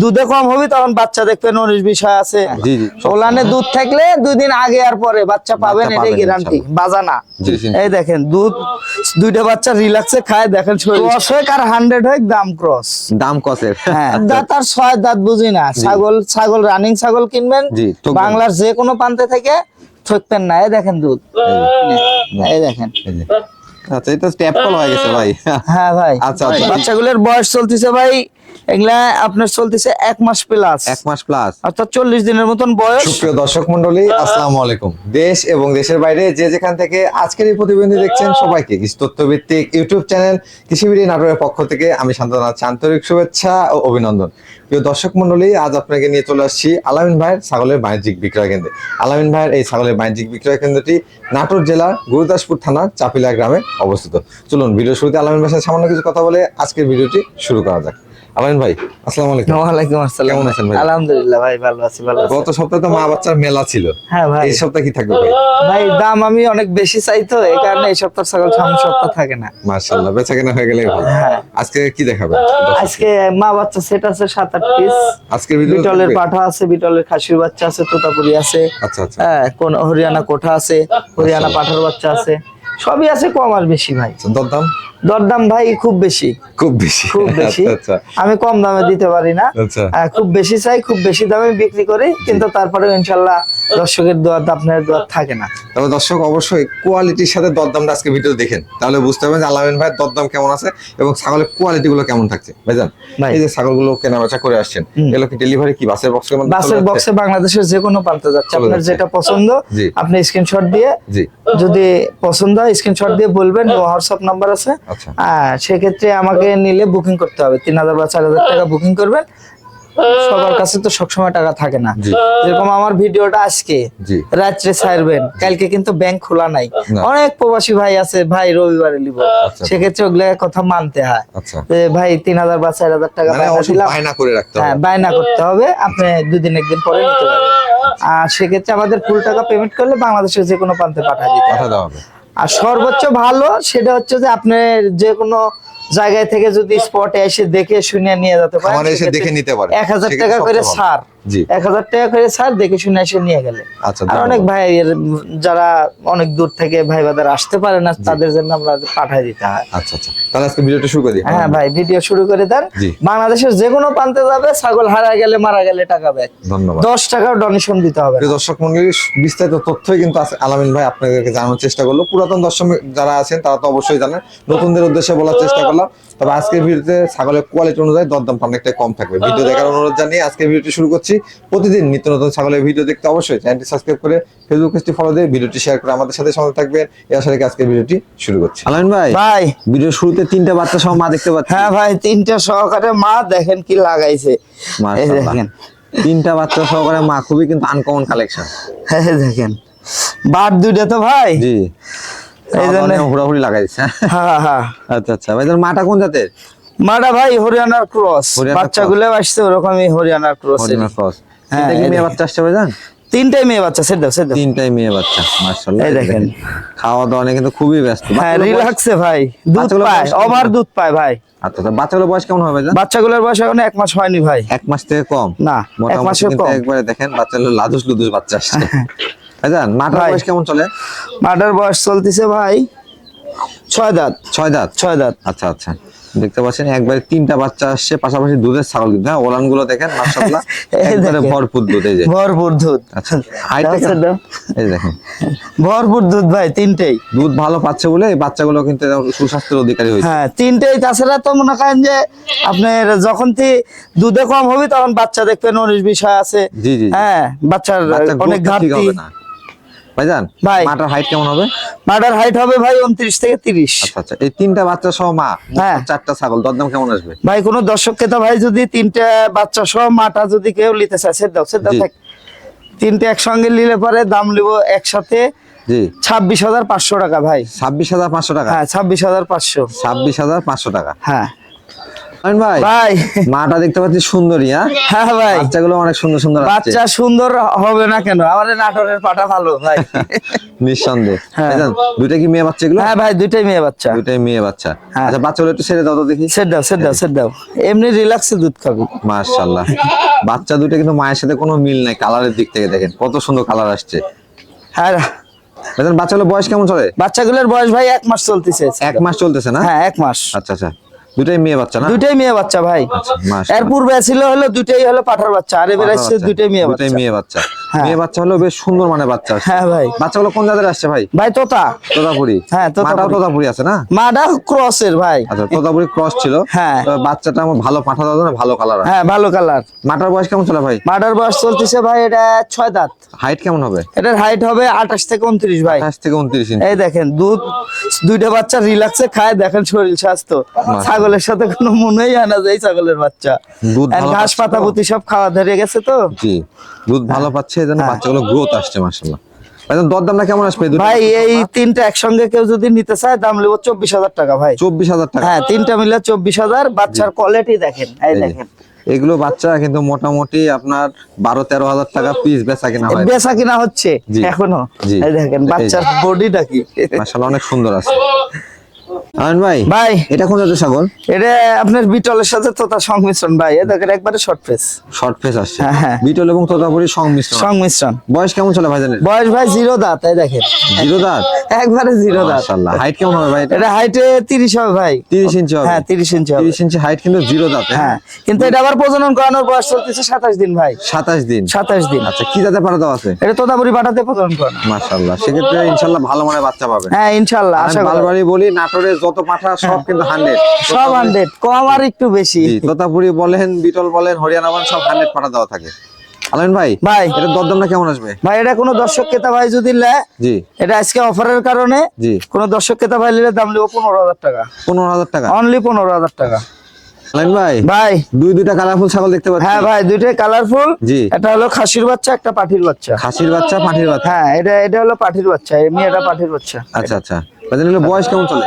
দুধে কম হবে তখন বাচ্চা দেখবেন উনিশ বিষয় আছে। ওলানে দুধ থাকলে দুই দিন আগে আর পরে বাচ্চা পাবেন এটাই গ্যারান্টি বাজানা। এই দেখেন দুধ দুইটা বাচ্চা রিল্যাক্সে খায় দেখেন ক্রস হোক আর হান্ড্রেড হোক দাম ক্রস। দাম কসের হ্যাঁ দাঁত আর ছয় দাঁত বুঝি না। ছাগল ছাগল রানিং ছাগল কিনবেন বাংলার যে কোনো প্রান্তে থেকে ঠকবেন না। এই দেখেন দুধ। এই দেখেন। আচ্ছা এটা ট্যাপ কল হয়ে গেছে ভাই। হ্যাঁ ভাই। আচ্ছা, আচ্ছা। বাচ্চাগুলোর বয়স চলতেছে ভাই এগুলা আপনার চলতেছে এক মাস প্লাস এক মাস প্লাস অর্থাৎ চল্লিশ দিনের মতন বয়স। সুপ্রিয় দর্শক মন্ডলী আসসালামু আলাইকুম। দেশ এবং দেশের বাইরে যে যেখান থেকে আজকের এই প্রতিবেদন দেখছেন সবাইকে কৃষি তথ্য ইউটিউব চ্যানেল কৃষিবিড়ি নাটোরের পক্ষ থেকে আমি শান্তনা জানাচ্ছি আন্তরিক শুভেচ্ছা ও অভিনন্দন। প্রিয় দর্শক মন্ডলী আজ আপনাকে নিয়ে চলে আসছি আলামিন ভাইয়ের ছাগলের বাণিজ্যিক বিক্রয় কেন্দ্রে। আলামিন ভাইয়ের এই ছাগলের বাণিজ্যিক বিক্রয় কেন্দ্রটি নাটোর জেলার গুরুদাসপুর থানার চাপিলা গ্রামে অবস্থিত। চলুন ভিডিও শুরুতে আলামিন ভাইয়ের সামান্য কিছু কথা বলে আজকের ভিডিওটি শুরু করা যাক। আলামিন ভাই আসসালামু আলাইকুম। ওয়ালাইকুম আসসালাম। কেমন আছেন ভাই? আলহামদুলিল্লাহ ভাই ভালো আছি ভালো আছি। গত সপ্তাহে তো মা বাচ্চার মেলা ছিল। হ্যাঁ ভাই। এই সপ্তাহে কি থাকবে ভাই? ভাই দাম আমি অনেক বেশি চাই তো এই কারণে এই সপ্তাহ ছাগল সামনে সপ্তাহ থাকে না। মার্শাল্লাহ বেচা কেনা হয়ে গেলে ভালো। হ্যাঁ। আজকে কি দেখাবে আজকে মা বাচ্চা সেট আছে সাত আট পিস আজকের ভিডিও বিটলের পাঠা আছে বিটলের খাসির বাচ্চা আছে তোতাপুরি আছে। আচ্ছা আচ্ছা। হ্যাঁ কোন হরিয়ানা কোঠা আছে হরিয়ানা পাঠার বাচ্চা আছে। সবই আছে কম আর বেশি ভাই। আচ্ছা, দরদাম? দরদাম ভাই খুব বেশি। খুব বেশি। খুব বেশি। আচ্ছা। আচ্ছা আমি কম দামে দিতে পারি না। আচ্ছা। খুব বেশি চাই খুব বেশি দামে বিক্রি করি কিন্তু তারপরে ইনশাল্লাহ দর্শকের দোয়ার আপনার দোয়ার থাকে না। তবে দর্শক অবশ্যই কোয়ালিটির সাথে দরদামটা আজকে ভিডিও দেখেন। তাহলে বুঝতে পারবেন যে আলামিন ভাই দরদাম কেমন আছে এবং ছাগলের কোয়ালিটি গুলো কেমন থাকছে। ভাইজান ভাই। এই যে ছাগলগুলো কেনা বেচা করে আসছেন এগুলো কি ডেলিভারি কি বাসের বক্সের মধ্যে বাসের চলে বক্সে বাংলাদেশের যে কোনো প্রান্তে যাচ্ছে। আপনার যেটা পছন্দ। আপনি স্ক্রিনশট দিয়ে যদি পছন্দ হয় স্ক্রিনশট দিয়ে বলবেন হোয়াটসঅ্যাপ নাম্বার আছে। আচ্ছা। হ্যাঁ সেক্ষেত্রে আমাকে নিলে বুকিং করতে হবে। তিন হাজার বা চার হাজার টাকা বুকিং করবেন। সবার কাছে তো সবসময় টাকা থাকে না। যেরকম আমার ভিডিওটা আজকে জি। রাত্রে ছাড়বেন। কালকে কিন্তু ব্যাংক খোলা নাই। অনেক প্রবাসী ভাই আছে ভাই রবিবারে নিব আচ্ছা। সেক্ষেত্রে ওগুলা কথা মানতে হয়। আচ্ছা। যে ভাই তিন হাজার বা চার হাজার টাকা মানে বায়না করে রাখতে হ্যাঁ বায়না করতে হবে। আপনি দুদিন একদিন পরে নিতে পারবেন। আর সেক্ষেত্রে আমাদের ফুল টাকা পেমেন্ট করলে বাংলাদেশের যে কোনো প্রান্তে পাঠিয়ে দিতে পাঠা দেওয়া হবে। আর সর্বোচ্চ ভালো সেটা হচ্ছে যে আপনার যে কোনো জায়গায় থেকে যদি স্পটে এসে দেখে শুনে নিয়ে যেতে পারেন এসে দেখে নিতে পারেন। এক হাজার টাকা করে সার এক হাজার টাকা করে ছাড় দেখে শুনে এসে নিয়ে গেলে আচ্ছা আর অনেক ভাই যারা অনেক দূর থেকে ভাই বাদার আসতে পারে না তাদের জন্য আমরা পাঠিয়ে দিতে হয়। আচ্ছা আচ্ছা। তাহলে আজকে ভিডিওটা শুরু করি হ্যাঁ ভাই ভিডিও শুরু করে দেন। বাংলাদেশের যে কোনো প্রান্তে যাবে ছাগল হারা গেলে মারা গেলে টাকা ব্যাক ধন্যবাদ। দশ টাকাও ডোনেশন দিতে হবে দর্শক মন্ডলী বিস্তারিত তথ্যই কিন্তু আলামিন ভাই আপনাদেরকে জানানোর চেষ্টা করল। পুরাতন দর্শক যারা আছেন তারা তো অবশ্যই জানেন। নতুনদের উদ্দেশ্যে বলার চেষ্টা করলাম। তবে আজকের ভিডিওতে ছাগলের কোয়ালিটি অনুযায়ী দরদাম অনেকটাই কম থাকবে। ভিডিও দেখার অনুরোধ জানিয়ে আজকের ভিডিওটি শুরু করছি। প্রতিদিন নিত্য নতুন ছাগলের ভিডিও দেখতে অবশ্যই চ্যানেলটি সাবস্ক্রাইব করে ফেসবুক পেজটি ফলো দিয়ে ভিডিওটি শেয়ার করে আমাদের সাথে সঙ্গে থাকবেন। এই আশা রেখে আজকের ভিডিওটি শুরু করছি। আলামিন ভাই ভাই। ভিডিও শুরুতে তিনটা বাচ্চা সহ মা দেখতে পাচ্ছি। হ্যাঁ ভাই তিনটা সহকারে মা দেখেন কি লাগাইছে। দেখেন। তিনটা বাচ্চা সহকারে মা খুবই কিন্তু আনকমন কালেকশন এই দেখেন। বাদ দুইটা তো ভাই। জি। এই জন্য হুড়াহুড়ি লাগাইছে। হ্যাঁ হ্যাঁ আচ্ছা আচ্ছা। ভাই মাটা কোন জাতের? মাটা ভাই হরিয়ানার ক্রস। হরিয়ানার বাচ্চাগুলো আসছে ওরকমই হরিয়ানার ক্রস হ্যাঁ, মেয়ে বাচ্চা আসছে ভাই তিনটাই মেয়ে বাচ্চা সেদ্ধ সেদ্ধ তিনটাই মেয়ে বাচ্চা মাশাআল্লাহ। এই দেখেন। খাওয়া দাওয়া নিয়ে কিন্তু খুবই ব্যস্ত। হ্যাঁ রিল্যাক্সে ভাই দুধ পায় ওভার দুধ পায় ভাই। আচ্ছা বাচ্চাগুলোর বয়স কেমন হবে বাচ্চাগুলোর বয়স এখন এক মাস হয়নি ভাই। এক মাস থেকে কম? না এক মাসের কম। একবারে দেখেন বাচ্চাগুলো লাদুস লুদুস বাচ্চা আসছে। ভাই জান মাটার বয়স কেমন চলে? মাটার বয়স চলতেছে ভাই ছয় দাঁত। ছয় দাঁত? ছয় দাঁত। আচ্ছা আচ্ছা। দেখতে পাচ্ছেন একবারে তিনটা বাচ্চা আসছে পাশাপাশি দুধের ছাগল কিন্তু। হ্যাঁ ওলানগুলো দেখেন মাশাআল্লাহ একবারে ভরপুর দুধ এই যে। ভরপুর দুধ। আচ্ছা। এই দেখেন। ভরপুর দুধ ভাই তিনটেই। দুধ ভালো পাচ্ছে বলে এই বাচ্চাগুলো কিন্তু সুস্বাস্থ্যের অধিকারী হয়েছে। হ্যাঁ তিনটেই। তাছাড়া তো মনে করেন যে আপনার যখন থেকে দুধে কম হবে তখন বাচ্চা দেখবেন উনিশ বিষয় আছে। জি, জি। হ্যাঁ বাচ্চার অনেক ঘাটতি। হবে না। ভাইজান ভাই। মাটার হাইট কেমন হবে? মাটার হাইট হবে ভাই উনত্রিশ থেকে তিরিশ। আচ্ছা আচ্ছা। এই তিনটা বাচ্চা সহ মা হ্যাঁ। চারটা ছাগল দরদাম কেমন আসবে? ভাই কোনো দর্শককে তো ভাই যদি তিনটে বাচ্চা সহ মাটা যদি কেউ নিতে চায় সে দাও সে দাও। থাক। তিনটে একসঙ্গে নিলে পরে দাম নিব একসাথে জি। ছাব্বিশ হাজার পাঁচশো টাকা ভাই। ছাব্বিশ হাজার পাঁচশো টাকা? হ্যাঁ ছাব্বিশ হাজার পাঁচশো। ছাব্বিশ হাজার পাঁচশো টাকা। হ্যাঁ। ভাই ভাই। মাটা দেখতে পাচ্ছি সুন্দরী হ্যাঁ? হ্যাঁ ভাই। বাচ্চাগুলো অনেক সুন্দর সুন্দর বাচ্চা সুন্দর হবে না কেন? আমাদের নাটোরের পাটা ভালো ভাই। নিঃসন্দেহ। হ্যাঁ। দুইটা কি মেয়ে বাচ্চা এগুলো? হ্যাঁ ভাই দুইটাই মেয়ে বাচ্চা। দুইটাই মেয়ে বাচ্চা। হ্যাঁ। আচ্ছা বাচ্চাগুলো একটু ছেড়ে দাও তো দেখি। সেট দাও সেট দাও সেট দাও। এমনি রিল্যাক্সে দুধ খাবি। মাশাআল্লাহ। বাচ্চা দুটো কিন্তু মায়ের সাথে কোনো মিল নাই কালারের দিক থেকে দেখেন। কত সুন্দর কালার আসছে। হ্যাঁ। ভাইজান বাচ্চাগুলো বয়স কেমন চলে? বাচ্চাগুলোর বয়স ভাই এক মাস চলতেছে এক মাস চলতেছে না? হ্যাঁ এক মাস। আচ্ছা আচ্ছা। দুটাই মেয়ে বাচ্চা না দুটাই মেয়ে বাচ্চা ভাই আচ্ছা। এর পূর্বে ছিল হলো দুটাই হলো পাঠার বাচ্চা আর এবারে বাচ্চা। দুইটাই মেয়ে দুটাই বাচ্চা মেয়ে বাচ্চা। মেয়ে বাচ্চা হলো বেশ সুন্দর মানে বাচ্চা হ্যাঁ ভাই। বাচ্চাগুলো কোন জাতের আসছে ভাই? ভাই তোতা। তোতাপুরি। হ্যাঁ, তোতাপুরি। মাটাও তোতাপুরি আছে না? মাডা ক্রসের ভাই। আচ্ছা তোতাপুরি ক্রস ছিল। হ্যাঁ। বাচ্চাটা আমার ভালো পাঠা দাও না ভালো কালার হ্যাঁ ভালো কালার মাটার বয়স কেমন ভাই? মাডার বয়স চলতেছে ভাই এটা ছয় দাঁত। হাইট কেমন হবে? এটার হাইট হবে আঠাশ থেকে উনত্রিশ ভাই। আঠাশ থেকে উনত্রিশ এই দেখেন দুধ দুইটা বাচ্চা রিল্যাক্সে খায় দেখেন শরীর স্বাস্থ্য। ছাগলের সাথে কোনো মনেই হয় না যে এই ছাগলের বাচ্চা। দুধ আর ঘাস পাতা? সব খাওয়া ধরে গেছে তো। জি দুধ ভালো পাচ্ছে এই জন্য হ্যাঁ। বাচ্চাগুলো গ্রোথ আসছে মাশাআল্লাহ। দরদামটা কেমন আসবে ভাই এই তিনটা একসঙ্গে কেউ যদি নিতে চায় দাম নেব চব্বিশ হাজার টাকা ভাই। চব্বিশ হাজার টাকা। হ্যাঁ তিনটা মিলে চব্বিশ হাজার বাচ্চার কোয়ালিটি দেখেন এই দেখেন। এগুলো বাচ্চা কিন্তু মোটামুটি আপনার বারো তেরো হাজার টাকা পিস বেচা কিনা হয়। বেচা কিনা হচ্ছে এখনও। দেখেন বাচ্চার যে। বডিটা কি? মাশাআল্লাহ অনেক সুন্দর আছে। আমিন ভাই ভাই। এটা কোন জাতের ছাগল? এটা আপনার বিটলের সাথে তোতা সংমিশ্রণ ভাই। এ দেখেন একবারে শর্ট ফেস শর্ট ফেস আসছে। হ্যাঁ, হ্যাঁ। বিটল এবং তোতাপুরি সংমিশ্রণ। সংমিশ্রণ। বয়স কেমন চলে ভাই জানেন বয়স ভাই জিরো দাঁত এই দেখেন। জিরো দাঁত? একবারে জিরো দাঁত। মাশাআল্লাহ। হাইট কেমন হবে ভাই এটা? এটা হাইটে তিরিশ হবে ভাই। তিরিশ ইঞ্চি হবে। হ্যাঁ তিরিশ ইঞ্চি হবে। তিরিশ ইঞ্চি হাইট কিন্তু জিরো দাঁত হ্যাঁ? কিন্তু এটা আবার প্রজনন করানোর বয়স চলতেছে সাতাশ দিন ভাই। সাতাশ দিন। সাতাশ দিন। আচ্ছা কি পাঠা দেওয়া আছে? এটা তোতাপুরি পাঠাতে প্রজনন করানো। মাশাআল্লাহ। সেক্ষেত্রে ইনশাল্লাহ ভালো মানে বাচ্চা পাবেন। হ্যাঁ ইনশাল্লাহ আশা করি। বলি নাটোরের যত পাঠা সব কিন্তু হান্ড্রেড সব হান্ড্রেড কম আর একটু বেশি। তোতাপুরি বলেন বিটল বলেন হরিয়ানা বলেন সব হান্ড্রেড পাঠা দেওয়া থাকে। আলামিন ভাই ভাই। এটা দরদামটা কেমন আসবে? ভাই এটা কোনো দর্শক ক্রেতা ভাই যদি নেয় জি। এটা আজকে অফারের কারণে জি। কোনো দর্শক ক্রেতা ভাই নিলে দাম নেব পনেরো হাজার টাকা। পনেরো হাজার টাকা। অনলি পনেরো হাজার টাকা। ভাই ভাই। দুই দুইটা কালারফুল ছাগল দেখতে পাচ্ছি। হ্যাঁ ভাই দুইটাই কালারফুল জি। এটা হলো খাসির বাচ্চা একটা পাঠির বাচ্চা। খাসির বাচ্চা পাঠির বাচ্চা। হ্যাঁ এটা এটা হলো পাঠির বাচ্চা এমনি এটা পাঠির বাচ্চা। আচ্ছা আচ্ছা। বয়স কেমন চলে?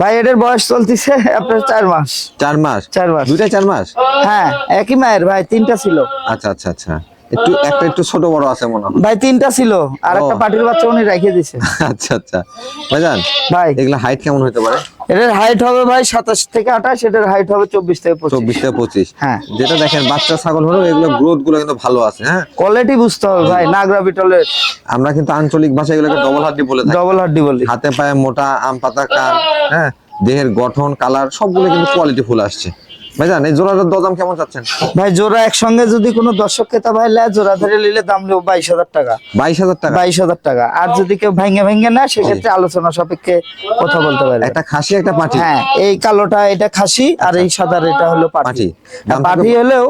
ভাই এটার বয়স চলতেছে আপনার চার মাস। চার মাস? চার মাস। দুইটা চার মাস? হ্যাঁ একই মায়ের ভাই তিনটা ছিল। আচ্ছা আচ্ছা আচ্ছা। একটু একটা একটু ছোট বড় আছে মনে হয়। ভাই তিনটা ছিল আর একটা ও। পাঠির বাচ্চা উনি রেখে দিছে। আচ্ছা আচ্ছা। ভাইজান ভাই। এগুলা হাইট কেমন হতে পারে? এটার হাইট হবে ভাই সাতাশ থেকে আঠাশ এটার হাইট হবে চব্বিশ থেকে পঁচিশ। চব্বিশ থেকে পঁচিশ। হ্যাঁ। যেটা দেখেন বাচ্চা ছাগল হলো এগুলো গ্রোথগুলো কিন্তু ভালো আছে হ্যাঁ? কোয়ালিটি বুঝতে হবে ভাই নাগরা বিটলের আমরা কিন্তু আঞ্চলিক ভাষায় এগুলোকে ডবল হাড্ডি বলে থাকি। ডবল হাড্ডি বলি। হাতে পায়ে মোটা আম পাতা কান হ্যাঁ? দেহের গঠন কালার সবগুলো কিন্তু কোয়ালিটি ফুল আসছে। ভাইজান এই জোড়াটার দরদাম কেমন চাচ্ছেন? ভাই জোড়া একসঙ্গে যদি কোনো দর্শক ক্রেতা ভাই নেয় জোড়া ধরে নিলে দাম নেব বাইশ হাজার টাকা। বাইশ হাজার টাকা? বাইশ হাজার টাকা। আর যদি কেউ ভেঙে ভেঙে নেয় সেক্ষেত্রে আলোচনা সাপেক্ষে কথা বলতে পারবে। একটা খাসি একটা পাটি? হ্যাঁ এই কালোটা এটা খাসি আর এই সাদার এটা হলো পাটি। পাটি। হলেও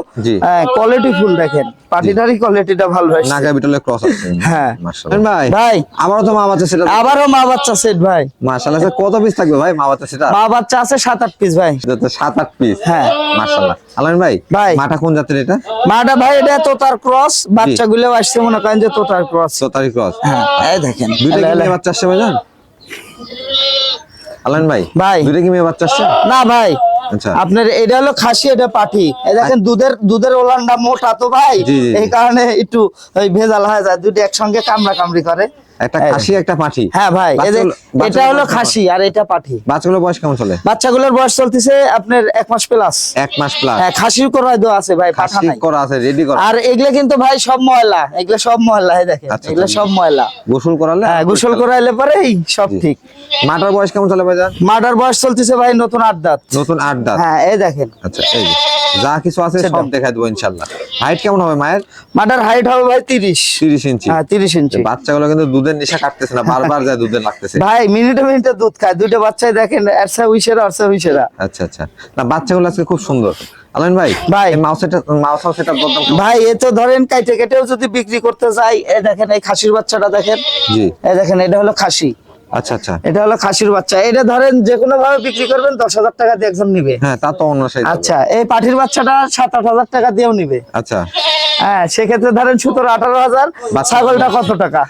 কোয়ালিটি ফুল দেখেন। পাটিটারই কোয়ালিটিটা ভালো হয়েছে। নাগা বিটলের ক্রস আছে। হ্যাঁ। মাশাআল্লাহ। ভাই। ভাই আমারও তো মা বাচ্চা সেটা। আবারও মা বাচ্চা সেট ভাই। মাশাআল্লাহ কত পিস থাকবে ভাই মা বাচ্চা সেটা? মা বাচ্চা আছে সাত আট পিস ভাই। তো সাত আট পিস হ্যাঁ। মাশাআল্লাহ। আলামিন ভাই ভাই। মাটা কোন জাতের এটা? মাটা ভাই এটা তোতার ক্রস। বাচ্চাগুলো আসছে মনে করেন যে তোতার ক্রস। সোতারি ক্রস। হ্যাঁ। এই দেখেন দুইটা কি এলা, মেয়ে এলা। বাচ্চা আসছে ভাইজান? আলামিন ভাই ভাই। দুইটা কি মেয়ে বাচ্চা আসছে? না ভাই আচ্ছা। আপনার এটা হলো খাসি এটা পাঠি দেখেন দুধের দুধের ওলানটা মোটা তো ভাই। এই কারণে একটু ভেজাল হয়ে যায় দুটো একসঙ্গে কামড়া কামড়ি করে। একটা খাসি একটা পাঠি। হ্যাঁ ভাই এটা হলো খাসি আর এটা পাঠি। বাচ্চাগুলো বয়স কেমন চলে? বাচ্চাগুলোর বয়স চলতেছে আপনার এক মাস প্লাস এক মাস প্লাস হ্যাঁ খাসির দেওয়া আছে ভাই পাঠা খাসি নাই। করা আছে রেডি করা। আর এগুলো কিন্তু ভাই সব ময়লা এগুলো সব ময়লা এই দেখেন আচ্ছা, এগুলো আচ্ছা। সব ময়লা। গোসল করালে? হ্যাঁ গোসল করাইলে পরেই সব ঠিক। মাটার বয়স কেমন চলে ভাইজান? মার্ডার বয়স চলতেছে ভাই নতুন আট দাঁত। নতুন আট দাঁত। হ্যাঁ এই দেখেন। আচ্ছা এই যে। কিছু আছে সব দেখাই দেবো ইনশাল্লাহ। হাইট কেমন হবে মায়ের? মাটার হাইট হবে ভাই তিরিশ। তিরিশ ইঞ্চি। হ্যাঁ তিরিশ ইঞ্চি। বাচ্চাগুলো কিন্তু দুধের নেশা কাটতেছে না বারবার যায় দুধের লাগতেছে। ভাই মিনিটে মিনিটে দুধ খায়। দুটো বাচ্চাই দেখেন আরসা উইসেরা আরসা উইসেরা আচ্ছা আচ্ছা। না বাচ্চাগুলো আজকে খুব সুন্দর। আলামিন ভাই ভাই। মাউসেটা মাউস হাউসেটা ভাই এ তো ধরেন কাইটে কেটেও যদি বিক্রি করতে যাই এই দেখেন এই খাসির বাচ্চাটা দেখেন। জি। দেখেন এটা হলো খাসি। আচ্ছা আচ্ছা। এটা হলো খাসির বাচ্চা। এটা ধরেন যে কোনো ভাবে বিক্রি করবেন দশ হাজার টাকা দিয়ে একজন নিবে। হ্যাঁ তা তো অন্য আচ্ছা এই পাঠির বাচ্চাটা সাত আট হাজার টাকা দিয়েও নিবে। আচ্ছা। হ্যাঁ সেক্ষেত্রে ধরেন সতেরো আঠারো হাজার ছাগলটা কত টাকা?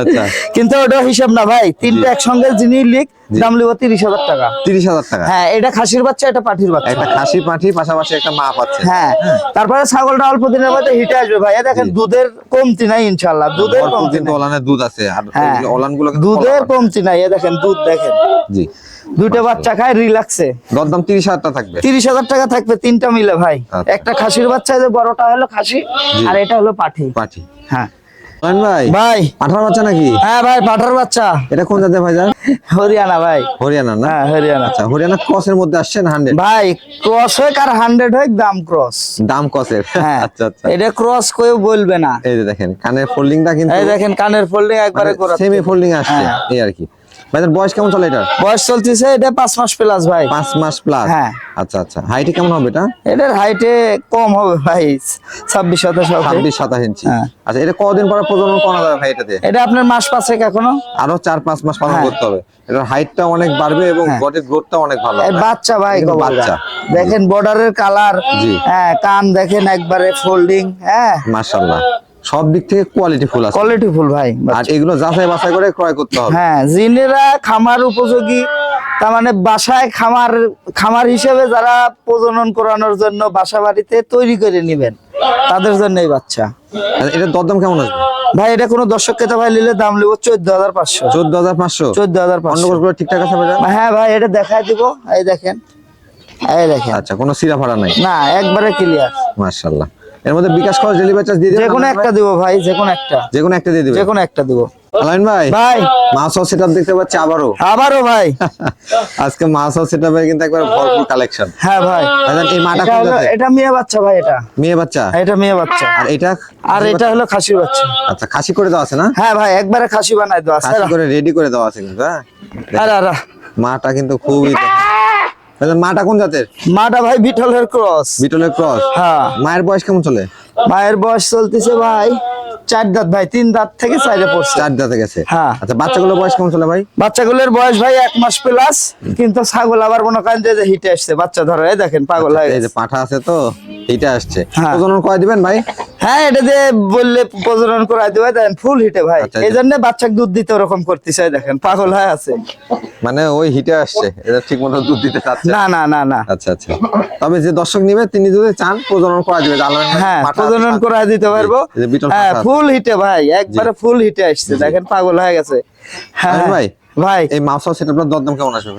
আচ্ছা। কিন্তু ওটা হিসাব না ভাই তিনটা একসঙ্গে যিনি লিখ দাম লিব তিরিশ হাজার টাকা। তিরিশ হাজার টাকা। হ্যাঁ এটা খাসির বাচ্চা এটা পাঠির বাচ্চা। একটা খাসি পাঠি পাশাপাশি একটা মা পাচ্ছে। হ্যাঁ তারপরে ছাগলটা অল্প দিনের মধ্যে হিটে আসবে ভাই। দেখেন দুধের কমতি নাই ইনশাল্লাহ দুধের কমতি ওলানের দুধ আছে। আর হ্যাঁ। ওলানগুলো দুধের কমতি নাই দেখেন দুধ দেখেন। জি। দুইটা বাচ্চা খায় রিল্যাক্সে দরদাম তিরিশ হাজার টাকা থাকবে। তিরিশ হাজার টাকা থাকবে তিনটা মিলে ভাই। আচ্ছা। একটা খাসির বাচ্চা যে বড়টা হলো খাসি আর এটা হলো পাঠি। পাঠি। হ্যাঁ। ভাই? ভাই। পাঠার বাচ্চা নাকি? হ্যাঁ ভাই পাঠার বাচ্চা। এটা কোন জাতের ভাইজান হরিয়ানা ভাই। হরিয়ানা না? হ্যাঁ হরিয়ানা। আচ্ছা হরিয়ানা ক্রসের মধ্যে আসছেন হান্ড্রেড ভাই ক্রস হোক আর হান্ড্রেড হোক দাম ক্রস। দাম ক্রসের। হ্যাঁ। আচ্ছা আচ্ছা। এটা ক্রস কেউ বলবে না। এই যে দেখেন কানের ফোল্ডিংটা কিন্তু এই দেখেন কানের ফোল্ডিং একবারে করা সেমি ফোল্ডিং আসছে। হ্যাঁ। এই আর কি। ভাইজান বয়স কেমন চলে এটা বয়স চলতেছে এটা পাঁচ মাস প্লাস ভাই। পাঁচ মাস প্লাস হ্যাঁ। আচ্ছা আচ্ছা। হাইটে কেমন হবে এটা? এটার হাইটে কম হবে ভাই ছাব্বিশ সাতাশ ছাব্বিশ সাতাশ ইঞ্চি হ্যাঁ। আচ্ছা এটা কদিন পরে প্রজনন করা যাবে ভাই এটাতে? এটা আপনার মাস পাঁচেক এখনও। আরও চার পাঁচ মাস পালন হ্যাঁ। করতে হবে। এটার হাইটটা অনেক বাড়বে এবং হ্যাঁ। বডির গ্রোথটা অনেক ভালো। বাচ্চা ভাই বাচ্চা। দেখেন বর্ডারের কালার হ্যাঁ কান দেখেন একবারে ফোল্ডিং হ্যাঁ। মাশাআল্লাহ। সব দিক থেকে কোয়ালিটি ফুল আছে। কোয়ালিটি ফুল ভাই আর এগুলো যাচাই বাছাই করে ক্রয় করতে হবে। হ্যাঁ জিনেরা খামার উপযোগী তার মানে বাসায় খামার খামার হিসেবে যারা প্রজনন করানোর জন্য বাসা বাড়িতে তৈরি করে নেবেন তাদের জন্য এই বাচ্চা এটার দরদাম কেমন আসবে? ভাই এটা কোনো দর্শক ক্রেতা ভাই নিলে দাম নেব চোদ্দ হাজার পাঁচশো। চোদ্দ হাজার পাঁচশো? চোদ্দ হাজার পাঁচশো। ঠিকঠাক আছে হ্যাঁ ভাই এটা দেখাই দিব এই দেখেন এই দেখেন। আচ্ছা কোনো সিরা ভাড়া নাই? না একবারে ক্লিয়ার মাশাআল্লাহ। এর মধ্যে বিকাশ খরচ ডেলিভারি চার্জ দিয়ে যে দেবেন কোনো একটা দিব ভাই যে কোনো একটা। যে কোনো একটা দিয়ে দিবেন? যে কোনো একটা দিব। আলাইন ভাই? ভাই। মাছ হাউস সেটআপ দেখতে পাচ্ছি আবারও। আবারও ভাই। আজকে মাছ হাউস সেটআপের কিন্তু একবার ভরপুর কালেকশন হ্যাঁ ভাই। ভাইজান এই মাটা এটা কোন এটা মেয়ে বাচ্চা ভাই এটা। মেয়ে বাচ্চা? এটা মেয়ে বাচ্চা। আর এটা? আর এটা হলো খাসির বাচ্চা। আচ্ছা খাসি করে দেওয়া আছে না? হ্যাঁ ভাই একবারে খাসি বানাই দেওয়া আছে। খাসি করে রেডি করে দেওয়া আছে কিন্তু হ্যাঁ? আরে আরে। মাটা কিন্তু খুবই ভাইজান, মাটা কোন জাতের? মাটা ভাই বিটলের ক্রস। বিটলের ক্রস? হ্যাঁ। মায়ের বয়স কেমন চলে? মায়ের বয়স চলতেছে ভাই চার দাঁত ভাই তিন দাঁত থেকে চাইরে পড়ছে। চার দাঁতে গেছে। হ্যাঁ। আচ্ছা বাচ্চাগুলোর বয়স কেমন চলে ভাই? বাচ্চাগুলোর বয়স ভাই এক মাস প্লাস কিন্তু ছাগল আবার মনে করেন যে হিটে আসছে বাচ্চা ধরো এই দেখেন পাগল হয়ে এই যে পাঠা আছে তো এইটা আসছে। হ্যাঁ। প্রজনন কয় দিবেন ভাই? হ্যাঁ এটা দিয়ে বললে প্রজনন করাই দেবে দেখেন ফুল হিটে ভাই। আচ্ছা, এই জন্য বাচ্চাকে দুধ দিতে ওরকম করতেছে দেখেন পাগল হয়ে আছে। মানে ওই হিটে আসছে এটা ঠিক মতো দুধ দিতে চাচ্ছে না? না না না আচ্ছা আচ্ছা। তবে যে দর্শক নিবে তিনি যদি চান প্রজনন করা দিবে। হ্যাঁ প্রজনন। করাই দিতে পারব। যে হ্যাঁ আছে। ফুল হিটে ভাই একবারে ফুল হিটে আসছে দেখেন পাগল হয়ে গেছে। হ্যাঁ ভাই, ভাই। এই দরদাম কেমন আসবে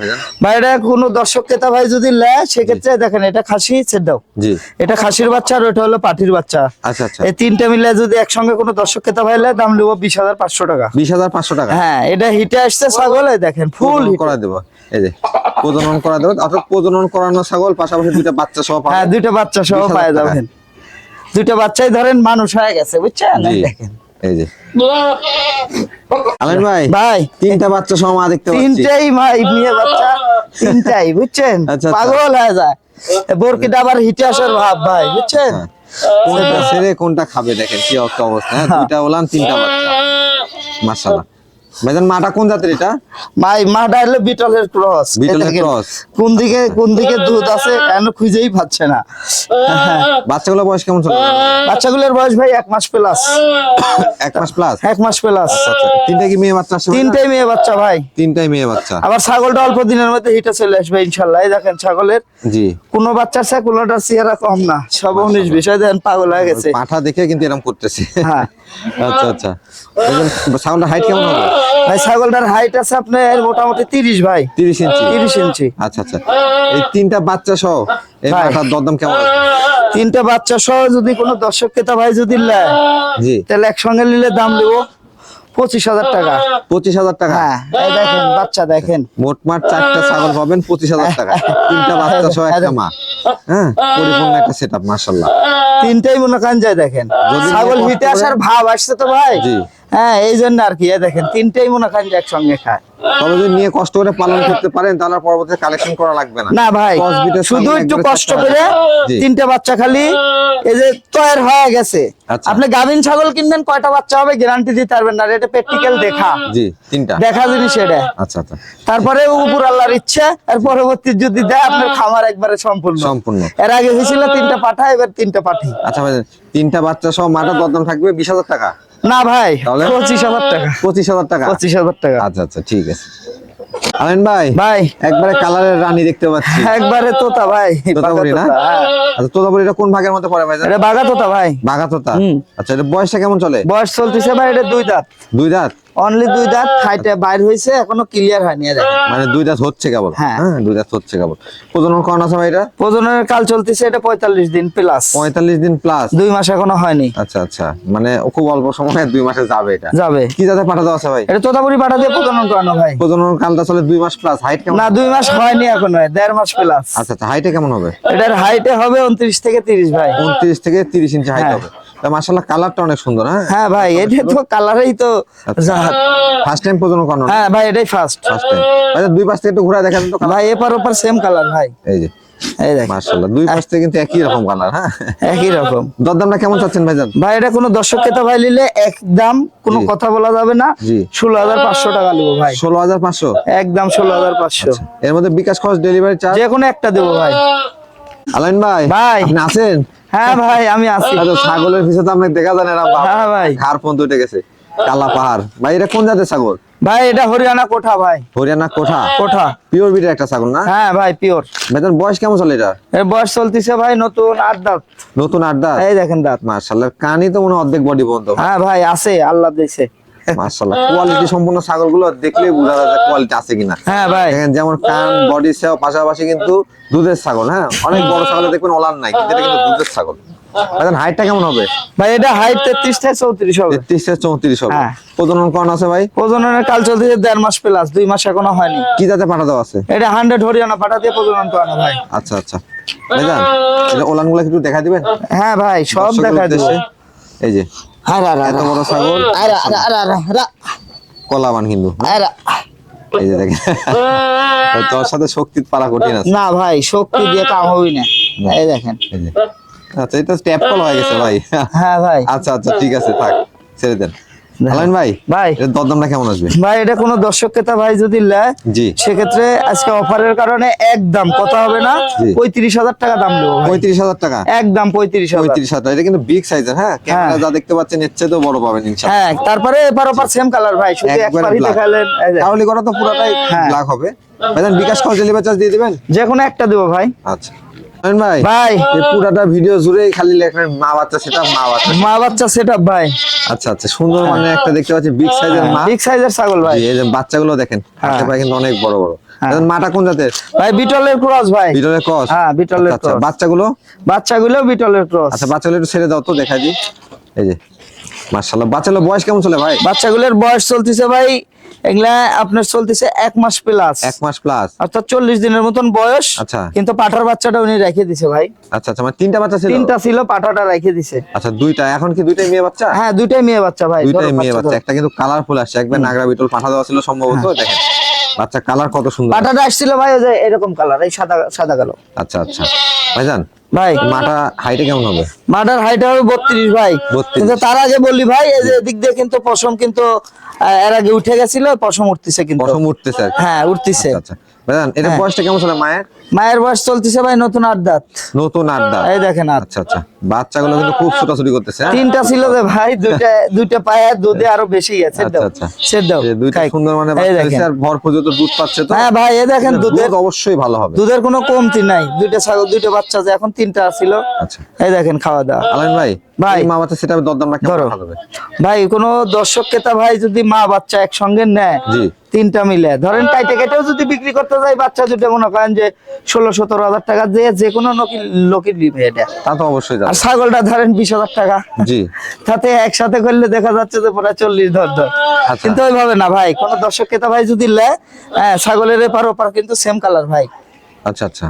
ভাই এটা কোনো দর্শক ক্রেতা ভাই যদি নেয় সেক্ষেত্রে দেখেন এটা খাসি ছেড়ে দাও জি। এটা খাসির বাচ্চা আর ওটা হলো পাটির বাচ্চা। আচ্ছা আচ্ছা। এই তিনটা মিলে যদি একসঙ্গে কোনো দর্শক ক্রেতা ভাই নেয় দাম নেব বিশ হাজার পাঁচশো টাকা। বিশ হাজার পাঁচশো টাকা? হ্যাঁ এটা হিটে আসছে ছাগল দেখেন ফুল করা দেবো। এই যে প্রজনন করা দেবো। অর্থাৎ প্রজনন করানো ছাগল পাশাপাশি দুইটা বাচ্চা সহ হ্যাঁ দুইটা বাচ্চা সহ 20,000 পায়ে যাবেন দুইটা বাচ্চাই ধরেন মানুষ হয়ে গেছে বুঝছেন? দেখেন। এই যে। ভাই ভাই তিনটা বাচ্চা সহ মা দেখতে পাচ্ছি। তিনটাই ভাই মেয়ে বাচ্চা তিনটাই বুঝছেন? আচ্ছা, আচ্ছা। পাগল হয়ে যায়। বরকিটা আবার হিটে আসার ভাব ভাই বুঝছেন? হ্যাঁ। কোনটা ছেড়ে কোনটা খাবে দেখেন কি অবস্থা। হ্যাঁ দুইটা ওলান তিনটা বাচ্চা। মাশাআল্লাহ। ভাইজান মাটা কোন জাতের এটা? মাই মাটা হলো বিটলের ক্রস। বিটলের cross। কোন দিকে কোন দিকে দুধ আছে কেন খুঁজেই পাচ্ছে না। বাচ্চাগুলো বয়স কেমন চলে? বাচ্চাগুলোর বয়স ভাই এক মাস প্লাস এক মাস প্লাস এক মাস প্লাস আচ্ছা তিনটা কি মেয়ে বাচ্চা? তিনটাই মেয়ে বাচ্চা ভাই। তিনটাই মেয়ে বাচ্চা। আবার ছাগলটা অল্প দিনের মধ্যে হিটে চলে আসবে ইনশাল্লাহ। দেখেন ছাগলের। জি। কোনো বাচ্চার চেয়ে কোনোটার চেহারা কম না। সব উনিশ বিষয় দেন পাগল হয়ে গেছে। পাঠা দেখে কিন্তু এরকম করতেছে। হ্যাঁ। আচ্ছা আচ্ছা। ভাইজান, হাইট কেমন হবে? ভাই ছাগলটার হাইট আছে আপনার মোটামুটি তিরিশ ভাই। তিরিশ ইঞ্চি। তিরিশ ইঞ্চি। আচ্ছা আচ্ছা। এই তিনটা বাচ্চা সহ এই মাথার দরদাম কেমন? তিনটা বাচ্চা সহ যদি কোনো দর্শক ক্রেতা ভাই যদি নেয় জি। তাহলে একসঙ্গে নিলে দাম দেবো পঁচিশ হাজার টাকা। পঁচিশ হাজার টাকা? হ্যাঁ দেখেন বাচ্চা দেখেন। মোটমাট চারটা ছাগল পাবেন পঁচিশ হাজার টাকা। তিনটা বাচ্চা সহ একটা মা হ্যাঁ পরিপূর্ণ একটা সেট আপ মার্শাল্লাহ তিনটাই মনে কান যায় দেখেন ছাগল হিটে আসার ভাব আসছে তো ভাই জি। হ্যাঁ এই জন্য আর কি দেখেন তিনটেই মনে করেন যে একসঙ্গে খায়। তবে যদি নিয়ে কষ্ট করে পালন করতে পারেন তাহলে পরবর্তীতে কালেকশন করা লাগবে না। না ভাই শুধু একটু কষ্ট করে। তিনটে বাচ্চা খালি এই যে তৈরি হয়ে গেছে। আচ্ছা। আপনি গাভিন ছাগল কিনবেন কয়টা বাচ্চা হবে গ্যারান্টি দিতে পারবেন না এটা প্র্যাকটিক্যাল দেখা। জি তিনটা। দেখা জিনিস এটা আচ্ছা আচ্ছা। তারপরে উপর আল্লাহর ইচ্ছা আর পরবর্তী যদি দেয় আপনার খামার একবারে সম্পূর্ণ। সম্পূর্ণ। এর আগে হয়েছিল তিনটা পাঠা এবার তিনটা পাঠি। আচ্ছা ভাই তিনটা বাচ্চা সহ মাটার দরদাম থাকবে বিশ হাজার টাকা? না ভাই পঁচিশ হাজার টাকা। পঁচিশ হাজার টাকা? পঁচিশ হাজার টাকা। আচ্ছা আচ্ছা ঠিক আছে। আলেন ভাই ভাই। একবারে কালারের রানী দেখতে পাচ্ছি। একবারে তোতা ভাই তোতাপুরি না। আচ্ছা তোতাপুরিটা কোন ভাগের মধ্যে পড়ে ভাই এটা বাঘা তোতা ভাই। বাঘা তোতা? আচ্ছা এটা বয়সটা কেমন চলে? বয়স চলতেছে ভাই এটা দুই দাঁত। দুই দাঁত? অনলি দুই দাঁত হাইটে বাইর হয়েছে এখনও ক্লিয়ার হয়নি মানে দুই দাঁত হচ্ছে কেবল? হ্যাঁ। হ্যাঁ দুই দাঁত হচ্ছে কেবল। প্রজনন করানো আছে ভাই এটা? প্রজননের কাল চলতেছে এটা পঁয়তাল্লিশ দিন প্লাস পঁয়তাল্লিশ দিন প্লাস দুই মাস এখনও হয়নি। আচ্ছা আচ্ছা। মানে খুব অল্প সময়ে দুই মাসে যাবে এটা। যাবে। কি জাতে পাঠা দেওয়া আছে ভাই? এটা তোতাপুরি পাঠা দিয়ে প্রজনন করানো ভাই প্রজনন কালটা চলে দুই মাস প্লাস হাইট কেমন না দুই মাস হয়নি এখন দেড় মাস প্লাস আচ্ছা আচ্ছা। হাইটে কেমন হবে? এটার হাইটে হবে উনত্রিশ থেকে তিরিশ ভাই। উনত্রিশ থেকে তিরিশ ইঞ্চি হাইট। হবে। তা মাসাল্লাহ কালারটা অনেক সুন্দর হ্যাঁ? হ্যাঁ ভাই এটা তো কালারেই তো আচ্ছা। ফার্স্ট টাইম করানো? হ্যাঁ ভাই এটাই ফার্স্ট ফার্স্ট টাইম আচ্ছা দুই পাশ থেকে একটু ঘুরে দেখান তো ভাই এপার ওপার সেম কালার ভাই। এই যে। এই দেখ মাশাআল্লাহ দুই পাশ থেকে কিন্তু একই রকম কালার হ্যাঁ? একই রকম। দরদামটা কেমন চাচ্ছেন ভাইজান? ভাই এটা কোনো দর্শককে তো ভাই নিলে একদম কোনো। কথা বলা যাবে না। জি। ষোলো হাজার পাঁচশো টাকা দেবো ভাই। ষোলো হাজার পাঁচশো? একদম ষোলো হাজার পাঁচশো। এর মধ্যে বিকাশ খরচ ডেলিভারি চার্জ যে কোনো একটা দেবো ভাই। আলাইন ভাই ভাই। আপনি আছেন? হ্যাঁ ভাই আমি আছি। আচ্ছা ছাগলের পিছে তো আপনাকে দেখা যায় না হ্যাঁ ভাই। খার ফোন উঠে গেছে কালা পাহাড়। ভাই এটা কোন জাতের ছাগল? ভাই এটা হরিয়ানা কোঠা ভাই। হরিয়ানা কোঠা? কোঠা। পিওর বিটের একটা ছাগল না? হ্যাঁ ভাই পিওর। বেতন বয়স কেমন চলে এটা? এর বয়স চলতিছে ভাই নতুন আট দাঁত। নতুন আড্ডা এই দেখেন দাঁত। মাশাআল্লাহ কানি তো মনে হয় অর্ধেক বডি বন্ধ হ্যাঁ ভাই আছে আল্লাহ দিয়েছে। মার্শাল্লাহ কোয়ালিটি সম্পূর্ণ ছাগলগুলো দেখলে বোঝা যায় কোয়ালিটি আছে কিনা। হ্যাঁ ভাই। দেখেন যেমন কান বডি সেও পাশাপাশি কিন্তু দুধের ছাগল হ্যাঁ? অনেক বড় ছাগলে দেখবেন ওলান নাই কিন্তু এটা কিন্তু দুধের ছাগল। ভাইজান হাইটটা কেমন হবে? ভাই এটা হাইট তেত্রিশ থেকে চৌত্রিশ হবে। তেত্রিশ থেকে চৌত্রিশ হবে। হ্যাঁ। প্রজনন করান আছে ভাই? প্রজননের কাল চলতেছে দেড় মাস প্লাস দুই মাস এখনও হয়নি। কি জাতে পাঠা দেওয়া আছে? এটা হান্ড্রেড হরিয়ানা পাঠা দিয়ে প্রজনন করানো ভাই। আচ্ছা আচ্ছা। ভাইজান এটা ওলানগুলা একটু দেখা দিবেন? হ্যাঁ ভাই সব দেখা দেবো। এই যে এত বড় ছাগল? আরে আরে আরে আরে আরে। কলাবান কিন্তু। এই যে দেখেন। তোর সাথে শক্তি পারা কঠিন আছে। না ভাই শক্তি দিয়ে কাম হবি না। এই দেখেন। আচ্ছা এটা কল হয়ে গেছে ভাই। হ্যাঁ ভাই। আচ্ছা আচ্ছা ঠিক আছে থাক। ছেড়ে দেন। আলাইন ভাই ভাই। এর দরদামটা কেমন আসবে? ভাই এটা কোনো দর্শক ক্রেতা ভাই যদি নেয় জি। সেক্ষেত্রে আজকে অফারের কারণে একদম কথা হবে না পঁয়ত্রিশ হাজার টাকা দাম পঁয়ত্রিশ হাজার টাকা? একদম পঁয়ত্রিশ পঁয়ত্রিশ হাজার এটা কিন্তু বিগ সাইজের হ্যাঁ? ক্যামেরা যা দেখতে পাচ্ছেন এর চেয়ে তো বড় পাবেন ইনশাআল্লাহ। হ্যাঁ তারপরে ওপার সেম কালার ভাই শুধু একবারই দেখালেন। তাহলে করা তো পুরোটাই হ্যাঁ। ব্ল্যাক হবে? বিকাশ ডেলিভারি চার্জ দিয়ে দিবেন? যে কোনো একটা দেবো ভাই। আচ্ছা। ভাই ভাই। পুরাটা ভিডিও জুড়েই খালি লেখেন মা বাচ্চা সেটা মা বাচ্চা মা বাচ্চা সেট ভাই। আচ্ছা আচ্ছা সুন্দর মানে একটা দেখতে পাচ্ছি বিগ সাইজের মা। বিগ সাইজের ছাগল ভাই। এই যে বাচ্চাগুলো দেখেন হ্যাঁ। হাতে পায়ে কিন্তু অনেক বড় বড়। হ্যাঁ। মাটা কোন জাতের? ভাই বিটলের ক্রস ভাই। বিটলের ক্রস? হ্যাঁ, বিটলের আচ্ছা, আচ্ছা cross। বাচ্চাগুলো? বাচ্চাগুলো বিটলের ক্রস। আচ্ছা বাচ্চাগুলো একটু ছেড়ে দাও তো দেখাই দি এই যে মাশাআল্লাহ বাচ্চাগুলো বয়স কেমন চলে ভাই? বাচ্চাগুলোর বয়স চলতেছে ভাই এগুলা আপনার চলতেছে এক মাস প্লাস এক মাস প্লাস অর্থাৎ চল্লিশ দিনের মতন বয়স। আচ্ছা। কিন্তু পাঠার বাচ্চাটা উনি রেখে দিছে ভাই। আচ্ছা আচ্ছা মানে তিনটা বাচ্চা ছিল? তিনটা ছিল পাঠাটা রেখে দিছে। আচ্ছা দুইটা। এখন কি দুইটাই মেয়ে বাচ্চা? হ্যাঁ দুইটাই মেয়ে বাচ্চা ভাই দুইটাই মেয়ে বাচ্চা একটা কিন্তু কালারফুল আসছে। একবার নাগরা বিটল পাঠা দেওয়া ছিল সম্ভবত হ্যাঁ। দেখেন। বাচ্চা কালার কত সুন্দর। পাঠাটা আসছিল ভাই ওই যে এরকম কালার এই সাদা সাদা কালো। আচ্ছা আচ্ছা। ভাইজান ভাই মাটা হাইটে কেমন হবে? মাটার হাইট হবে বত্রিশ ভাই। 32 কিন্তু তার আগে বললি ভাই এই যে দিক দিয়ে কিন্তু পশম কিন্তু এর আগে উঠে গেছিল পশম উঠতেছে কিন্তু। পশম উঠতেছে হ্যাঁ উঠতেছে। আচ্ছা। এটা হ্যাঁ। বয়সটা কেমন ছিল মায়ের? মায়ের বয়স চলতেছে ভাই নতুন আট দাঁত। নতুন আড্ডা এই দেখেন আচ্ছা আচ্ছা। বাচ্চাগুলো কিন্তু খুব ছোটাছুটি করতেছে হ্যাঁ? তিনটা ছিল যে ভাই দুইটা দুইটা পায়ে দুধে আরও বেশি আছে। সেট দাও দুইটা সুন্দর মানে বাচ্চা দেখেন। আর ভরপুর যত দুধ পাচ্ছে তো হ্যাঁ ভাই এই দেখেন দুধের দুধ অবশ্যই ভালো হবে। দুধের কোনো কমতি নাই। দুইটা ছাগল দুইটা বাচ্চা আছে এখন তিনটা ছিল আচ্ছা। এই দেখেন খাওয়া দাওয়া। আলাইন ভাই ভাই। মা বাচ্চা সেটা কেমন যাবে ভাই কোনো দর্শক ক্রেতা ভাই যদি মা বাচ্চা একসঙ্গে নেয় জি। তিনটা মিলে। ধরেন কাইটে কেটেও যদি বিক্রি করতে যাই বাচ্চা দুটো মনে করেন যে ষোলো সতেরো হাজার টাকা দিয়ে যে কোনো লোকের লোকের নিবে এটা। তা তো অবশ্যই আর ছাগলটা ধরেন বিশ হাজার টাকা। জি। তাতে একসাথে করলে দেখা যাচ্ছে যে প্রায় চল্লিশ ধর ধর। আচ্ছা। কিন্তু ওইভাবে না ভাই কোন দর্শক ক্রেতা ভাই যদি লে হ্যাঁ ছাগলের এপার ওপার কিন্তু সেম কালার ভাই। আচ্ছা আচ্ছা।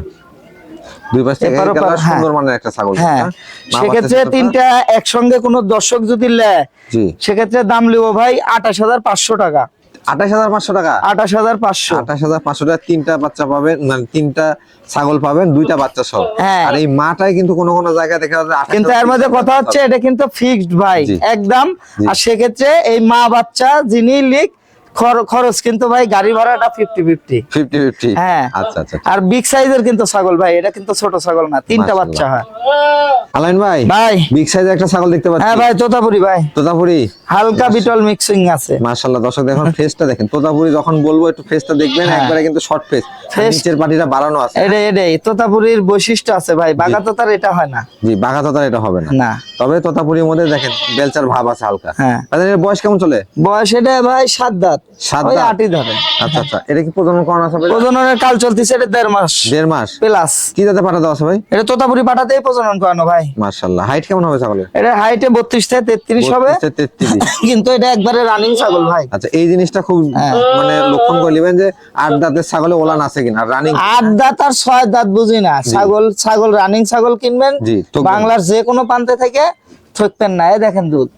দুই পাশ থেকে হ্যাঁ। সুন্দর মানের একটা ছাগল হ্যাঁ। হ্যাঁ? সেক্ষেত্রে তিনটা একসঙ্গে কোনো দর্শক যদি সেক্ষেত্রে দাম লিবো ভাই আঠাশ হাজার পাঁচশো টাকা। আঠাশ হাজার পাঁচশো টাকা। আঠাশ হাজার পাঁচশো। আঠাশ হাজার পাঁচশো টাকা তিনটা বাচ্চা পাবেন মানে তিনটা ছাগল পাবেন দুইটা বাচ্চা সহ। হ্যাঁ। আর এই মাটাই কিন্তু কোনো কোনো জায়গায় দেখা যাচ্ছে কিন্তু এর মধ্যে কথা হচ্ছে এটা কিন্তু ফিক্সড ভাই একদম। আর সেক্ষেত্রে এই মা বাচ্চা যিনি লিখ খর- খরচ কিন্তু ভাই গাড়ি ভাড়াটা ফিফটি ফিফটি ফিফটি ফিফটি হ্যাঁ। আচ্ছা আচ্ছা আর বিগ সাইজের কিন্তু ছাগল ভাই এটা কিন্তু ছোট ছাগল না তিনটা বাচ্চা হয়। আলাইন ভাই ভাই। বিগ সাইজের একটা ছাগল দেখতে পাচ্ছি। হ্যাঁ ভাই তোতাপুরি ভাই। তোতাপুরি? হালকা বিটল মিক্সিং আছে। মাশাআল্লাহ দর্শক দেখুন ফেসটা দেখেন তোতাপুরি যখন বলব একটু ফেসটা দেখবেন হ্যাঁ। একবারে কিন্তু শর্ট ফেস নিচের পাটিটা বাড়ানো আছে। তোতাপুরির বৈশিষ্ট্য আছে ভাই বাঘা তোতার এটা হয় না। জি বাঘা তোতার এটা হবে না। না। তবে তোতাপুরির মধ্যে দেখেন বেলচার ভাব আছে হালকা। হ্যাঁ। এর বয়স কেমন চলে? বয়স এটা ভাই সাত দাঁত। সাত দাঁত? আটই ধরে। আচ্ছা আচ্ছা। এটা কি প্রজনন করানো আছে প্রজননের কাল চলতেছে এটা দেড় মাস। দেড় মাস। প্লাস। কি যাতে পাঠাতে আছে ভাই? এটা তোতাপুরি পাঠাতেই প্রজনন করানো ভাই। মাশাআল্লাহ। হাইট কেমন হবে ছাগলের? এটা হাইটে বত্রিশ থেকে তেত্রিশ হবে। 33 কিন্তু এটা একবারে রানিং ছাগল ভাই। আচ্ছা এই জিনিসটা খুব হ্যাঁ। মানে লক্ষণ করে নেবেন যে আট দাঁতের ছাগলে ওলান আছে কিনা রানিং আট দাঁত আর ছয় দাঁত বুঝি না। ছাগল ছাগল রানিং ছাগল কিনবেন। বাংলার যে কোনো প্রান্তে থেকে ঠকবেন না দেখেন দুধ।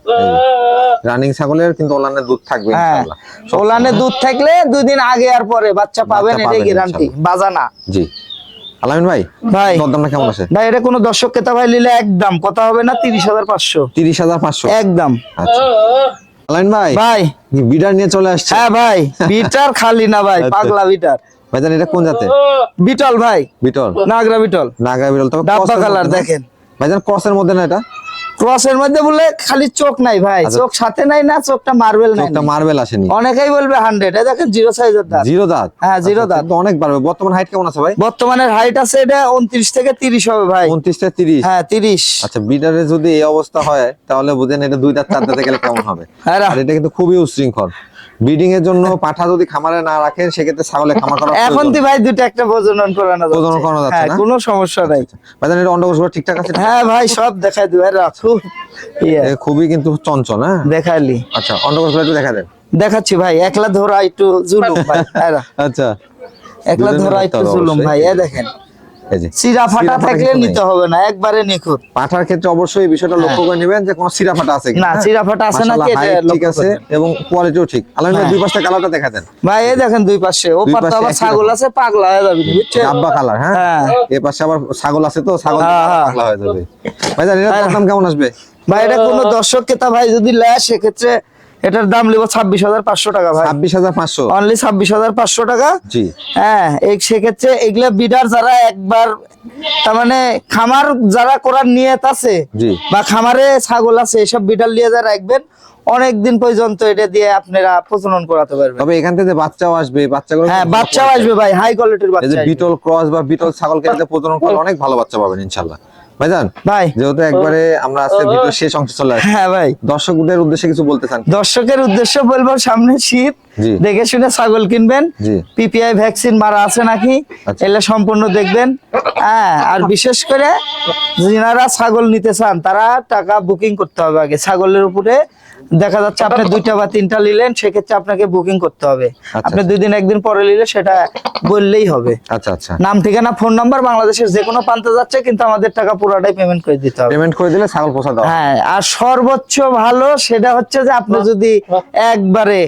রানিং ছাগলের কিন্তু ওলানের দুধ থাকবে হ্যাঁ ইনশাআল্লাহ। ওলানে দুধ থাকলে দুই দিন আগে আর পরে বাচ্চা পাবেন এটাই গ্যারান্টি বাজানা। জি। আলামিন ভাই ভাই। দরদামটা কেমন আছে? ভাই এটা কোনো দর্শক ক্রেতা ভাই নিলে একদম কথা হবে না তিরিশ হাজার পাঁচশো। তিরিশ হাজার পাঁচশো? একদম। আচ্ছা। আলামিন ভাই ভাই। বিডার নিয়ে চলে আসছে। হ্যাঁ ভাই বিটার খালি না ভাই আচ্ছা। পাগলা বিটার। ভাইজান এটা কোন জাতে বিটল ভাই। বিটল। নাগরা বিটল। নাগা বিটল তবে ডাব্বা কালার? দেখেন। ভাইজান ক্রসের মধ্যে না এটা? ক্রসের মধ্যে বলে খালি চোখ নাই ভাই আচ্ছা। চোখ সাথে নাই না চোখটা মার্বেল নাই চোখটা মার্বেল আসেনি অনেকেই বলবে 100 এটা দেখেন জিরো সাইজের দাঁত। জিরো দাঁত? হ্যাঁ, zero আচ্ছা, দাঁত। তো অনেক বাড়বে। বর্তমান হাইট কেমন আছে ভাই? বর্তমানের হাইট আছে এটা উনত্রিশ থেকে তিরিশ হবে ভাই। উনত্রিশ থেকে তিরিশ? হ্যাঁ তিরিশ। আচ্ছা বিডারে যদি এই অবস্থা হয় তাহলে বুঝেন এটা দুই দাঁত চার দাঁতে গেলে কেমন হবে? হ্যাঁ আর এটা কিন্তু খুবই উশৃঙ্খল। ব্রিডিং এর জন্য পাঠা যদি খামারে না রাখেন সেক্ষেত্রে ছাগলে খামার করা এখন প্রয়োজন। তো ভাই দুটো একটা প্রজনন করানো যাচ্ছে। প্রজনন করানো যাচ্ছে হ্যাঁ, না? কোনো সমস্যা নাই। ভাইজান এটা অন্ডকোষ ঠিকঠাক আছে? হ্যাঁ ভাই সব দেখাই দিবে রাখু। ইয়ে, খুবই কিন্তু চঞ্চল হ্যাঁ? দেখাইলি। আচ্ছা অন্ডকোষ একটু দেখা দেন। দেখাচ্ছি ভাই একলা ধরা একটু জুলুম ভাই। আচ্ছা। একলা ধরা একটু জুলুম ভাই এ দেখেন। ফাটা থাকলে নিতে হবে না একবারে নিখুঁত পাঠার ক্ষেত্রে অবশ্যই বিষয়টা লক্ষ্য করে নেবেন যে কোনো সিরা ফাটা আছে না, হ্যাঁ? ফাটা আছে ঠিক লক্ষ্য আছে করবেন। এবং কোয়ালিটিও ঠিক আলামিন ভাই হ্যাঁ। দুই পাশটা কালারটা দেখা দেন ভাই এই দেখেন দুই পাশে ও পাশে পাশে আবার ছাগল আছে পাগলা হয়ে যাবে বুঝছেন ডাব্বা কালার হ্যাঁ হ্যাঁ। পাশে আবার ছাগল আছে তো ছাগল। পাগলা হয়ে যাবে ভাই জানেন। দাম কেমন আসবে ভাই এটা কোনো দর্শক ক্রেতা ভাই যদি নেয় সেক্ষেত্রে এটার দাম নেব ছাব্বিশ হাজার পাঁচশো টাকা ভাই। ছাব্বিশ হাজার পাঁচশো? অনলি ছাব্বিশ হাজার পাঁচশো টাকা। জি। হ্যাঁ এই সেক্ষেত্রে এগুলা বিডার যারা একবার তার মানে খামার যারা করার নিয়ত আছে বা খামারে ছাগল আছে এসব বিডার নিয়ে যারা রাখবেন অনেক দিন পর্যন্ত এটা দিয়ে আপনারা প্রজনন করাতে পারবেন। তবে এখান থেকে বাচ্চাও আসবে বাচ্চাগুলো হ্যাঁ বাচ্চাও আসবে ভাই হাই কোয়ালিটির বাচ্চা। বিটল ক্রস বা বিটল ছাগলকে যাতে প্রজনন করলে অনেক ভালো বাচ্চা পাবেন ইনশাল্লাহ ভাইজান ভাই। যেহেতু একবারে আমরা আজকে ভিডিও শেষ অংশ চলে আসছি হ্যাঁ ভাই। দর্শকদের উদ্দেশ্যে কিছু বলতে চান দর্শকের উদ্দেশ্য বলব সামনে শীত দেখে শুনে ছাগল কিনবেন পিপিআই ভ্যাকসিন মারা আছে নাকি আচ্ছা। এলে সম্পূর্ণ দেখবেন। হ্যাঁ আর বিশেষ করে যারা ছাগল নিতে চান তারা টাকা বুকিং করতে হবে আগে ছাগলের উপরে দেখা যাচ্ছে আপনি দুইটা বা তিনটা নিলেন সেক্ষেত্রে আপনাকে বুকিং করতে হবে। আপনি দুই দিন একদিন পরে নিলে সেটা বললেই হবে। আচ্ছা আচ্ছা। নাম ঠিকানা ফোন নাম্বার বাংলাদেশের যে কোনো প্রান্তে যাচ্ছে কিন্তু আমাদের টাকা পুরোটাই পেমেন্ট করে দিতে হবে। পেমেন্ট করে দিলে ছাগল পোষা দাও হ্যাঁ আর সর্বোচ্চ ভালো সেটা হচ্ছে যে আপনি যদি একবারে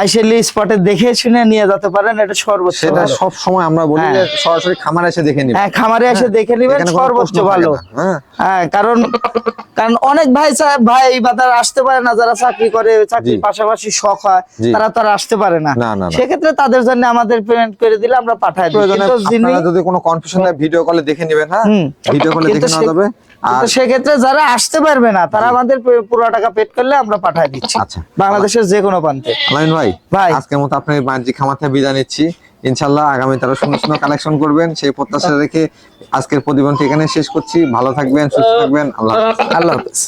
আইসেলি স্পটে দেখে শুনে নিয়ে যেতে পারেন এটা সর্বোচ্চ সেটা সব সময় আমরা বলি যে সরাসরি খামারে এসে দেখে হ্যাঁ খামারে এসে দেখে নেবেন সর্বোচ্চ ভালো। হ্যাঁ। হ্যাঁ কারণ কারণ অনেক ভাই ভাই বা তারা আসতে পারে না যারা চাকরি করে চাকরির পাশাপাশি শখ হয় তারা তারা আসতে পারে না। সেক্ষেত্রে তাদের জন্য আমাদের পেমেন্ট করে দিলে আমরা পাঠাই দিই। যদি কোনো কনফিউশন ভিডিও কলে দেখে নেবেন হ্যাঁ? ভিডিও কলে দেখে নেওয়া যাবে। আর সেক্ষেত্রে যারা আসতে পারবে না তারা আমাদের পুরো টাকা পেড করলে আমরা পাঠাই দিচ্ছি। আচ্ছা। বাংলাদেশের যে কোনো প্রান্তে। আলামিন ভাই ভাই। আজকের মতো আপনার বাণিজ্যিক খামাতে বিদায় নিচ্ছি। ইনশাল্লাহ আগামী তারা সুন্দর সুন্দর কালেকশন করবেন সেই প্রত্যাশা রেখে আজকের প্রতিবন্ধী এখানে শেষ করছি। ভালো থাকবেন সুস্থ থাকবেন। আল্লাহ আল্লাহ হাফেজ।